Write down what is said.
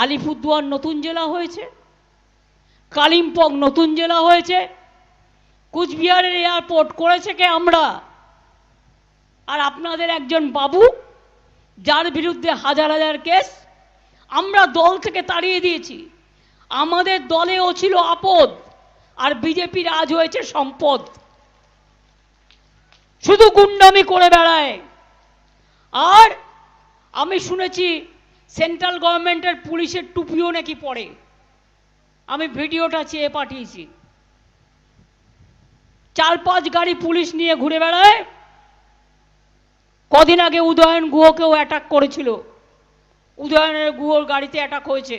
আলিপুরদুয়ার নতুন জেলা হয়েছে, কালিম্পং নতুন জেলা হয়েছে, কুচবিহারের এয়ারপোর্ট করেছে কে আমরা? আর আপনাদের একজন বাবু, যার বিরুদ্ধে হাজার হাজার কেস, আমরা দল থেকে তাড়িয়ে দিয়েছি। আমাদের দলেও ছিল আপদ, আর বিজেপির আজ হয়েছে সম্পদ। শুধু গুন্ডামি করে বেড়ায়। আর আমি শুনেছি সেন্ট্রাল গভর্নমেন্টের পুলিশের টুপিও নাকি পড়ে? আমি ভিডিওটা চেয়ে পাঠিয়েছি। চার পাঁচ গাড়ি পুলিশ নিয়ে ঘুরে বেড়ায়। কদিন আগে উদয়ন গুহকেও অ্যাটাক করেছিল। উদয়নের গুহর গাড়িতে অ্যাটাক হয়েছে।